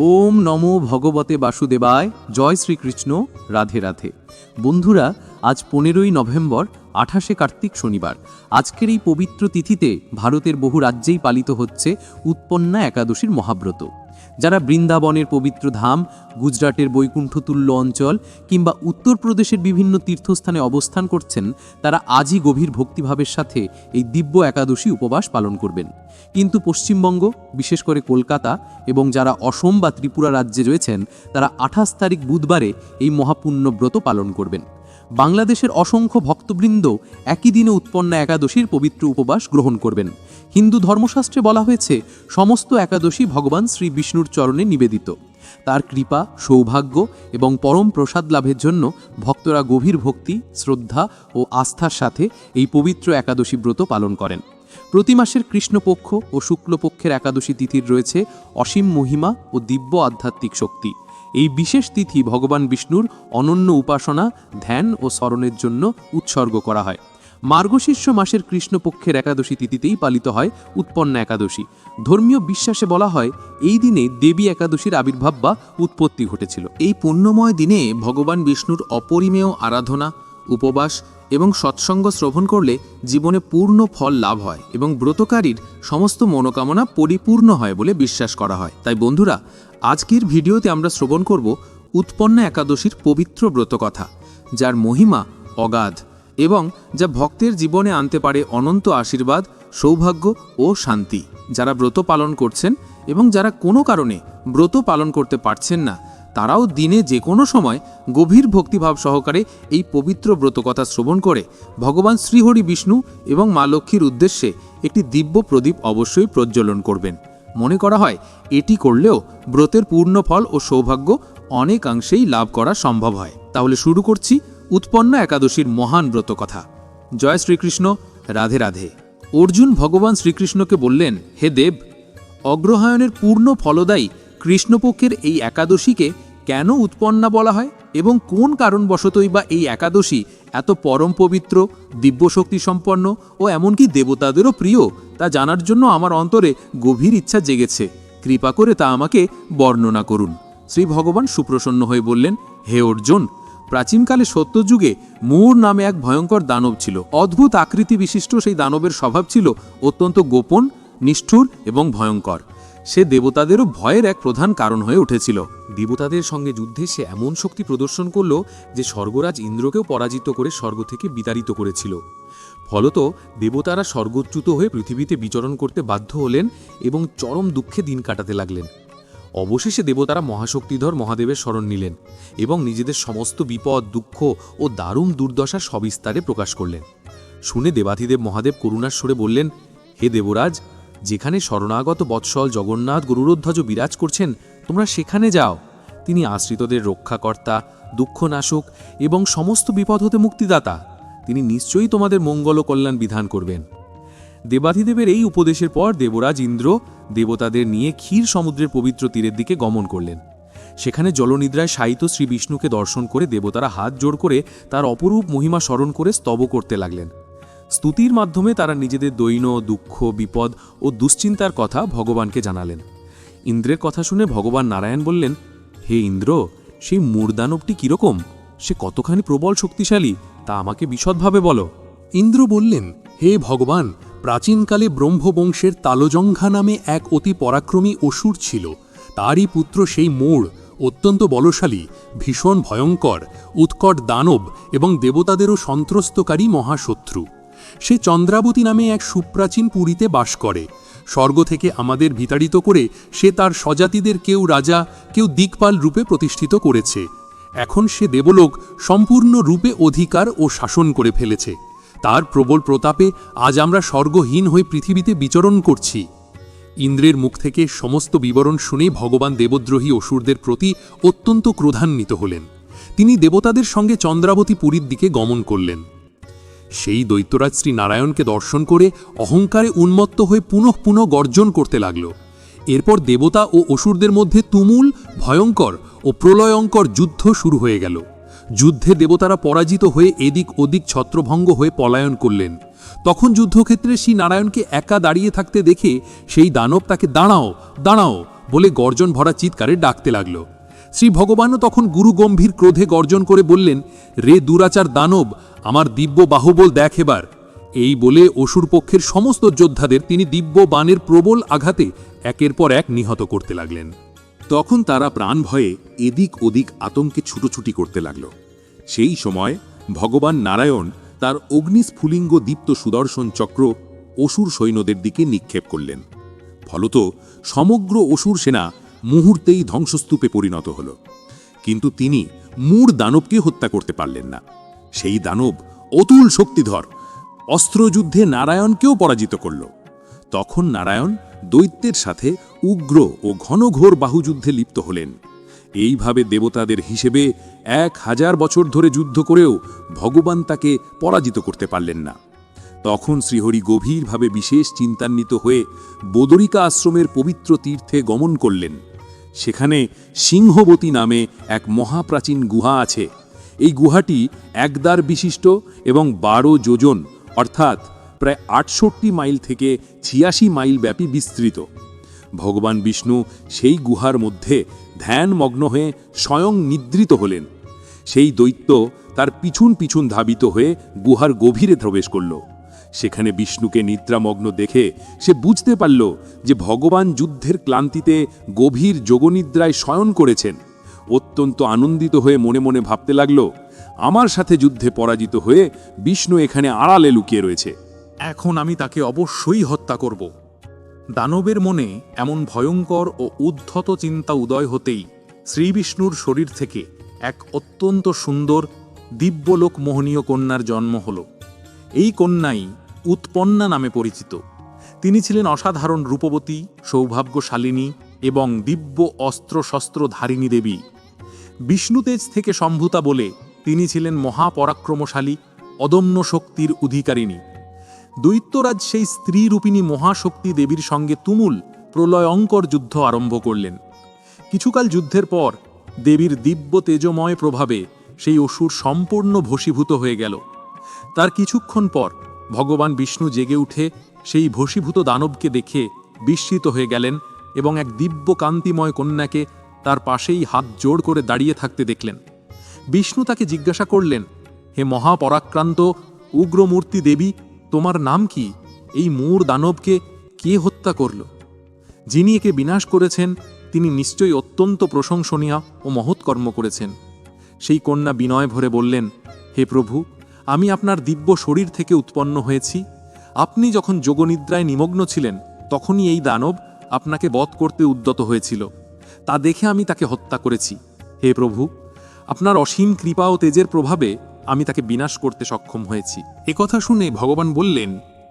ওম নমো ভগবতে বাসুদেবায়, জয় শ্রীকৃষ্ণ, রাধে রাধে। বন্ধুরা, আজ পনেরোই নভেম্বর, আঠাশে কার্তিক শনিবার। আজকের এই পবিত্র তিথিতে ভারতের বহু রাজ্যেই পালিত হচ্ছে উৎপন্না একাদশীর মহাব্রত। যারা বৃন্দাবনের পবিত্র ধাম, গুজরাটের বৈকুণ্ঠতুল্য অঞ্চল কিংবা উত্তরপ্রদেশের বিভিন্ন তীর্থস্থানে অবস্থান করছেন, তারা আজই গভীর ভক্তিভাবের সাথে এই দিব্য একাদশী উপবাস পালন করবেন। কিন্তু পশ্চিমবঙ্গ, বিশেষ করে কলকাতা এবং যারা অসম বা ত্রিপুরা রাজ্যে রয়েছেন, তারা আঠাশ তারিখ বুধবারে এই মহাপুণ্য ব্রত পালন করবেন। বাংলাদেশের অসংখ্য ভক্তবৃন্দ একই দিনে উৎপন্ন একাদশীর পবিত্র উপবাস গ্রহণ করবেন। হিন্দু ধর্মশাস্ত্রে বলা হয়েছে, সমস্ত একাদশী ভগবান শ্রী বিষ্ণুর চরণে নিবেদিত। তার কৃপা, সৌভাগ্য এবং পরম প্রসাদ লাভের জন্য ভক্তরা গভীর ভক্তি, শ্রদ্ধা ও আস্থার সাথে এই পবিত্র একাদশী ব্রত পালন করেন। প্রতি মাসের কৃষ্ণপক্ষ ও শুক্লপক্ষের একাদশী তিথির রয়েছে অসীম মহিমা ও দিব্য আধ্যাত্মিক শক্তি। এই বিশেষ তিথি ভগবান বিষ্ণুর অনন্য উপাসনা, ধ্যান ও স্মরণের জন্য উৎসর্গ করা হয়। মার্গশীর্ষ মাসের কৃষ্ণপক্ষের একাদশী তিথিতেই পালিত হয় উৎপন্ন একাদশী। ধর্মীয় বিশ্বাসে বলা হয়, এই দিনে দেবী একাদশীর আবির্ভাব বা উৎপত্তি ঘটেছিল। এই পুণ্যময় দিনে ভগবান বিষ্ণুর অপরিমেয় আরাধনা, উপবাস এবং সৎসঙ্গ শ্রবণ করলে জীবনে পূর্ণ ফল লাভ হয় এবং ব্রতকারীর সমস্ত মনোকামনা পরিপূর্ণ হয় বলে বিশ্বাস করা হয়। তাই বন্ধুরা, আজকের ভিডিওতে আমরা শ্রবণ করব উৎপন্ন একাদশীর পবিত্র ব্রতকথা, যার মহিমা অগাধ এবং যা ভক্তের জীবনে আনতে পারে অনন্ত আশীর্বাদ, সৌভাগ্য ও শান্তি। যারা ব্রত পালন করছেন এবং যারা কোনো কারণে ব্রত পালন করতে পারছেন না, তারাও দিনে যে কোনো সময় গভীর ভক্তিভাব সহকারে এই পবিত্র ব্রতকথা শ্রবণ করে ভগবান শ্রীহরি বিষ্ণু এবং মা লক্ষ্মীর উদ্দেশ্যে একটি দিব্য প্রদীপ অবশ্যই প্রজ্বলন করবেন। মনে করা হয়, এটি করলেও ব্রতের পূর্ণ ফল ও সৌভাগ্য অনেকাংশেই লাভ করা সম্ভব হয়। তাহলে শুরু করছি উৎপন্ন একাদশীর মহান ব্রতকথা। জয় শ্রীকৃষ্ণ, রাধে রাধে। অর্জুন ভগবান শ্রীকৃষ্ণকে বললেন, হে দেব অগ্রহায়ণের পূর্ণ ফলদায়ী কৃষ্ণপক্ষের এই একাদশীকে কেন উৎপন্না বলা হয় এবং কোন কারণবশতই বা এই একাদশী এত পরম পবিত্র, দিব্যশক্তি সম্পন্ন ও এমনকি দেবতাদেরও প্রিয় তা জানার জন্য আমার অন্তরে গভীর ইচ্ছা জেগেছে। কৃপা করে তা আমাকে বর্ণনা করুন। শ্রী ভগবান সুপ্রসন্ন হয়ে বললেন, হে অর্জুন, প্রাচীনকালে সত্যযুগে মূর নামে এক ভয়ঙ্কর দানব ছিল। অদ্ভুত আকৃতি বিশিষ্ট সেই দানবের স্বভাব ছিল অত্যন্ত গোপন নিষ্ঠুর এবং ভয়ঙ্কর। সে দেবতাদেরও ভয়ের এক প্রধান কারণ হয়ে উঠেছিল। দেবতাদের সঙ্গে যুদ্ধে সে এমন শক্তি প্রদর্শন করল যে স্বর্গরাজ ইন্দ্রকেও পরাজিত করে স্বর্গ থেকে বিতাড়িত করেছিল। ফলত দেবতারা স্বর্গচ্যুত হয়ে পৃথিবীতে বিচরণ করতে বাধ্য হলেন এবং চরম দুঃখে দিন কাটাতে লাগলেন। অবশেষে দেবতারা মহাশক্তিধর মহাদেবের শরণ নিলেন এবং নিজেদের সমস্ত বিপদ, দুঃখ ও দারুণ দুর্দশা সবিস্তারে প্রকাশ করলেন। শুনে দেবাধিদেব মহাদেব করুণার স্বরে বললেন, হে দেবরাজ যেখানে শরণাগত বৎসল জগন্নাথ গরুরধ্বজ বিরাজ করছেন, তোমরা সেখানে যাও। তিনি আশ্রিতদের রক্ষাকর্তা, দুঃখনাশক এবং সমস্ত বিপদ হতে মুক্তিদাতা। তিনি নিশ্চয়ই তোমাদের মঙ্গল ও কল্যাণ বিধান করবেন। দেবাধিদেবের এই উপদেশের পর দেবরাজ ইন্দ্র দেবতাদের নিয়ে ক্ষীর সমুদ্রের পবিত্র তীরের দিকে গমন করলেন। সেখানে জলনিদ্রায় শায়িত শ্রী বিষ্ণুকে দর্শন করে দেবতারা হাত জোড় করে তার অপরূপ মহিমা স্মরণ করে স্তব করতে লাগলেন। স্তুতির মাধ্যমে তারা নিজেদের দৈন, দুঃখ, বিপদ ও দুশ্চিন্তার কথা ভগবানকে জানালেন। ইন্দ্রের কথা শুনে ভগবান নারায়ণ বললেন, হে ইন্দ্র, সেই মূর্দানবটি কীরকম? সে কতখানি প্রবল শক্তিশালী, তা আমাকে বিশদভাবে বলো। ইন্দ্র বললেন, হে ভগবান, প্রাচীনকালে ব্রহ্মবংশের তালজঙ্ঘা নামে এক অতি পরাক্রমী অসুর ছিল। তারই পুত্র সেই মোড়, অত্যন্ত বলশালী, ভীষণ ভয়ঙ্কর, উৎকট দানব এবং দেবতাদেরও সন্ত্রস্তকারী মহাশত্রু। সে চন্দ্রাবতী নামে এক সুপ্রাচীন পুরীতে বাস করে। স্বর্গ থেকে আমাদের বিতাড়িত করে সে তার স্বজাতিদের কেউ রাজা, কেউ দিকপাল রূপে প্রতিষ্ঠিত করেছে। এখন সে দেবলোক সম্পূর্ণ রূপে অধিকার ও শাসন করে ফেলেছে। তার প্রবল প্রতাপে আজ আমরা স্বর্গহীন হয়ে পৃথিবীতে বিচরণ করছি। ইন্দ্রের মুখ থেকে সমস্ত বিবরণ শুনে ভগবান দেবদ্রোহী অসুরদের প্রতি অত্যন্ত ক্রোধান্বিত হলেন। তিনি দেবতাদের সঙ্গে চন্দ্রাবতী পুরীর দিকে গমন করলেন। সেই দৈত্যরাজ শ্রী নারায়ণকে দর্শন করে অহংকারে উন্মত্ত হয়ে পুনঃ পুনঃ গর্জন করতে লাগল। এরপর দেবতা ও অসুরদের মধ্যে তুমুল, ভয়ঙ্কর ও প্রলয়ঙ্কর যুদ্ধ শুরু হয়ে গেল। যুদ্ধে দেবতারা পরাজিত হয়ে এদিক ওদিক ছত্রভঙ্গ হয়ে পলায়ন করলেন। তখন যুদ্ধক্ষেত্রে শ্রী নারায়ণকে একা দাঁড়িয়ে থাকতে দেখে সেই দানব তাকে দাঁড়াও দাঁড়াও বলে গর্জন ভরা চিৎকারে ডাকতে লাগল। শ্রী ভগবানও তখন গুরু গম্ভীর ক্রোধে গর্জন করে বললেন, রে দুরাচার দানব, আমার দিব্য বাহুবল দেখ এবার। এই বলে অসুর পক্ষের সমস্ত যোদ্ধাদের তিনি দিব্য বাণের প্রবল আঘাতে একের পর এক নিহত করতে লাগলেন। তখন তারা প্রাণ ভয়ে এদিক ওদিক আতঙ্কে ছুটোছুটি করতে লাগল। সেই সময় ভগবান নারায়ণ তার অগ্নিস্ফুলিঙ্গ দীপ্ত সুদর্শন চক্র অসুর সৈন্যদের দিকে নিক্ষেপ করলেন। ফলত সমগ্র অসুর সেনা মুহূর্তেই ধ্বংসস্তূপে পরিণত হল। কিন্তু তিনি মূর দানবকে হত্যা করতে পারলেন না। সেই দানব অতুল শক্তিধর অস্ত্রযুদ্ধে নারায়ণকেও পরাজিত করল। তখন নারায়ণ দৈত্যের সাথে উগ্র ও ঘনঘোর বাহুযুদ্ধে লিপ্ত হলেন। এইভাবে দেবতাদের হিসেবে এক হাজার বছর ধরে যুদ্ধ করেও ভগবান তাকে পরাজিত করতে পারলেন না। তখন শ্রীহরি গভীরভাবে বিশেষ চিন্তান্বিত হয়ে বদরিকা আশ্রমের পবিত্র তীর্থে গমন করলেন। সেখানে সিংহবতী নামে এক মহাপ্রাচীন গুহা আছে। এই গুহাটি একদার বিশিষ্ট এবং বারো যোজন, অর্থাৎ প্রায় আটষট্টি মাইল থেকে ছিয়াশি মাইল ব্যাপী বিস্তৃত। ভগবান বিষ্ণু সেই গুহার মধ্যে ধ্যানমগ্ন হয়ে স্বয়ং নিদ্রিত হলেন। সেই দৈত্য তার পিছুন পিছুন ধাবিত হয়ে গুহার গভীরে প্রবেশ করল। সেখানে বিষ্ণুকে নিদ্রামগ্ন দেখে সে বুঝতে পারল যে ভগবান যুদ্ধের ক্লান্তিতে গভীর যোগনিদ্রায় শয়ন করেছেন। অত্যন্ত আনন্দিত হয়ে মনে মনে ভাবতে লাগল, আমার সাথে যুদ্ধে পরাজিত হয়ে বিষ্ণু এখানে আড়ালে লুকিয়ে রয়েছে। এখন আমি তাকে অবশ্যই হত্যা করব। দানবের মনে এমন ভয়ঙ্কর ও উদ্ধত চিন্তা উদয় হতেই শ্রীবিষ্ণুর শরীর থেকে এক অত্যন্ত সুন্দর দিব্যলোক মোহনীয় কন্যার জন্ম হল। এই কন্যাই উৎপন্না নামে পরিচিত। তিনি ছিলেন অসাধারণ রূপবতী, সৌভাগ্যশালিনী এবং দিব্য অস্ত্র শস্ত্র ধারিণী দেবী। বিষ্ণুতেজ থেকে সম্ভূতা বলে তিনি ছিলেন মহাপরাক্রমশালী, অদম্য শক্তির অধিকারিণী। দৈত্যরাজ সেই স্ত্রীরূপিণী মহাশক্তি দেবীর সঙ্গে তুমুল প্রলয়ঙ্কর যুদ্ধ আরম্ভ করলেন। কিছুকাল যুদ্ধের পর দেবীর দিব্য তেজময় প্রভাবে সেই অসুর সম্পূর্ণ ভসীভূত হয়ে গেল। তার কিছুক্ষণ পর ভগবান বিষ্ণু জেগে উঠে সেই ভসীভূত দানবকে দেখে বিস্মিত হয়ে গেলেন এবং এক দিব্য কান্তিময় কন্যাকে তার পাশেই হাত জোড় করে দাঁড়িয়ে থাকতে দেখলেন। বিষ্ণু তাকে জিজ্ঞাসা করলেন, হে মহাপরাক্রান্ত, উগ্রমূর্তি দেবী, তোমার নাম কি? এই মূর দানবকে কে হত্যা করল? যিনি একে বিনাশ করেছেন, তিনি নিশ্চয়ই অত্যন্ত প্রশংসনীয় ও মহৎ কর্ম করেছেন। সেই কন্যা বিনয় ভরে বললেন, হে প্রভু আমি আপনার দিব্য শরীর থেকে উৎপন্ন হয়েছি। আপনি যখন যোগনিদ্রায় নিমগ্ন ছিলেন, তখনই এই দানব আপনাকে বধ করতে উদ্যত হয়েছিল। তা দেখে আমি তাকে হত্যা করেছি। হে প্রভু, আপনার অসীম কৃপা ও তেজের প্রভাবে আমি তাকে বিনাশ করতে সক্ষম হয়েছি। একথা শুনে ভগবান বললেন,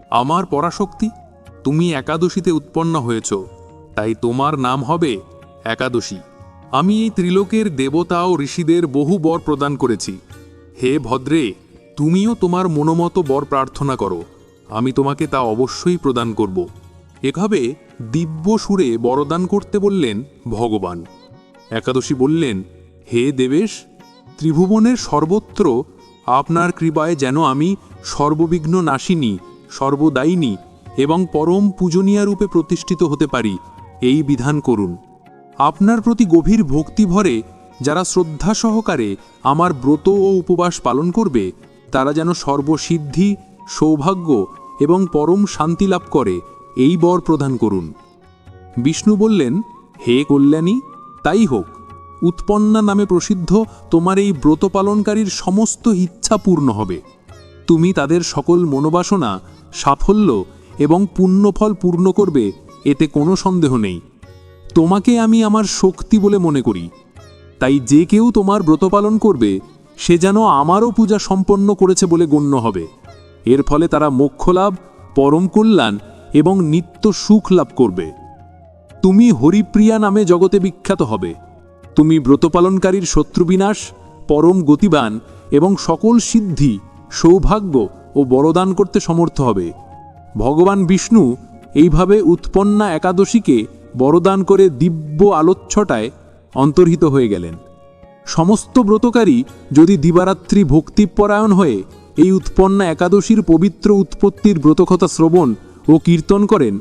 আমার পরাশক্তি, তুমি একাদশীতে উৎপন্ন হয়েছ, তাই তোমার নাম হবে একাদশী। আমি এই ত্রিলোকের দেবতা ও ঋষিদের বহু বর প্রদান করেছি। হে ভদ্রে তুমিও তোমার মনোমত বর প্রার্থনা করো। আমি তোমাকে তা অবশ্যই প্রদান করব। এভাবে দিব্য সুরে বরদান করতে বললেন ভগবান। একাদশী বললেন, হে দেবেশ, ত্রিভুবনের সর্বত্র আপনার কৃপায় যেন আমি সর্ববিঘ্ন নাশিনী, সর্বদায়িনী এবং পরম পূজনীয়া রূপে প্রতিষ্ঠিত হতে পারি। এই বিধান করুন। আপনার প্রতি গভীর ভক্তি ভরে যারা শ্রদ্ধা সহকারে আমার ব্রত ও উপবাস পালন করবে তারা যেন সর্বসিদ্ধি, সৌভাগ্য এবং পরম শান্তি লাভ করে, এই বর প্রদান করুন। বিষ্ণু বললেন, হে কল্যাণী, তাই হোক। উৎপন্না নামে প্রসিদ্ধ তোমার এই ব্রত পালনকারীর সমস্ত ইচ্ছা পূর্ণ হবে। তুমি তাদের সকল মনোবাসনা, সাফল্য এবং পুণ্যফল পূর্ণ করবে, এতে কোনো সন্দেহ নেই। তোমাকে আমি আমার শক্তি বলে মনে করি। তাই যে কেউ তোমার ব্রত পালন করবে সে যেন আমারও পূজা সম্পন্ন করেছে বলে গণ্য হবে। এর ফলে তারা মোক্ষ লাভ পরম কল্যাণ এবং নিত্য সুখ লাভ করবে। তুমি হরিপ্রিয়া নামে জগতে বিখ্যাত হবে। তুমি ব্রতপালনকারীর শত্রুবিনাশ, পরম গতিবান এবং সকল সিদ্ধি, সৌভাগ্য ও বরদান করতে সমর্থ হবে। ভগবান বিষ্ণু এইভাবে উৎপন্না একাদশীকে বরদান করে দিব্য আলোচ্ছটায় অন্তর্হিত হয়ে গেলেন। সমস্ত ব্রতকারী যদি দিবারাত্রি ভক্তিপরায়ণ হয়ে এই উৎপন্না একাদশীর পবিত্র উৎপত্তির ব্রতকথা শ্রবণ ও কীর্তন করেন,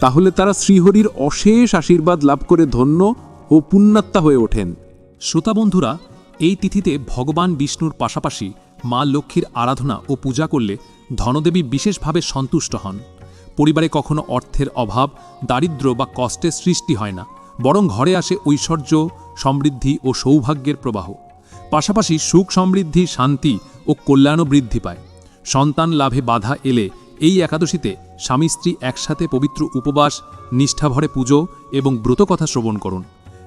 তাহলে তারা শ্রীহরির অশেষ আশীর্বাদ লাভ করে ধন্য ও পুণ্যাত্মা হয়ে ওঠেন। শ্রোতা বন্ধুরা, এই তিথিতে ভগবান বিষ্ণুর পাশাপাশি মা লক্ষ্মীর আরাধনা ও পূজা করলে ধনদেবী বিশেষভাবে সন্তুষ্ট হন। পরিবারে কখনো অর্থের অভাব, দারিদ্র্য বা কষ্টের সৃষ্টি হয় না, বরং ঘরে আসে ঐশ্বর্য সমৃদ্ধি ও সৌভাগ্যের প্রবাহ। পাশাপাশি সুখ সমৃদ্ধি, শান্তি ও কল্যাণও বৃদ্ধি পায়। সন্তান লাভে বাধা এলে এই একাদশীতে স্বামী স্ত্রী একসাথে পবিত্র উপবাস, নিষ্ঠাভরে পুজো এবং ব্রতকথা শ্রবণ করুন।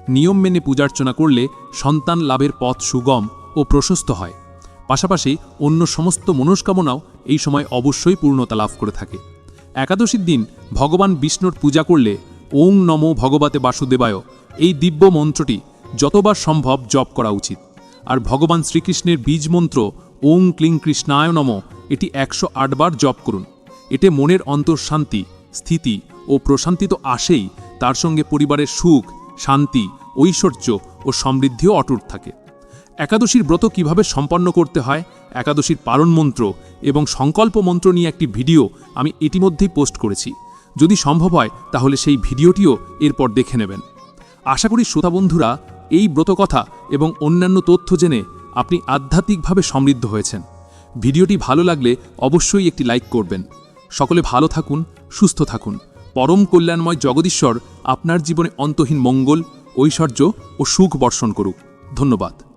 নিয়ম মেনে পূজার্চনা করলে সন্তান লাভের পথ সুগম ও প্রশস্ত হয়। পাশাপাশি অন্য সমস্ত মনস্কামনাও এই সময় অবশ্যই পূর্ণতা লাভ করে থাকে। একাদশীর দিন ভগবান বিষ্ণুর পূজা করলে ওং নমো ভগবতে বাসুদেবায় এই দিব্য মন্ত্রটি যতবার সম্ভব জপ করা উচিত। আর ভগবান শ্রীকৃষ্ণের বীজ মন্ত্র, ওং ক্লিং কৃষ্ণায় নম, এটি একশো আট বার জপ করুন। এতে মনের অন্তঃশান্তি, স্থিতি ও প্রশান্তি তো আসেই, তার সঙ্গে পরিবারের সুখ, শান্তি, ঐশ্বর্য ও সমৃদ্ধিও অটুট থাকে। একাদশীর ব্রত কীভাবে সম্পন্ন করতে হয়? একাদশীর পালন মন্ত্র এবং সংকল্প মন্ত্র নিয়ে একটি ভিডিও আমি ইতিমধ্যেই পোস্ট করেছি। যদি সম্ভব হয়, তাহলে সেই ভিডিওটিও এরপর দেখে নেবেন। আশা করি শ্রোতা বন্ধুরা এই ব্রতকথা এবং অন্যান্য তথ্য জেনে আপনি আধ্যাত্মিকভাবে সমৃদ্ধ হয়েছেন। ভিডিওটি ভালো লাগলে অবশ্যই একটি লাইক করবেন। সকলে ভালো থাকুন, সুস্থ থাকুন। পরম কল্যাণময় জগদীশ্বর আপনার জীবনে অন্তহীন মঙ্গল, ঐশ্বর্য ও সুখ বর্ষণ করুক। ধন্যবাদ।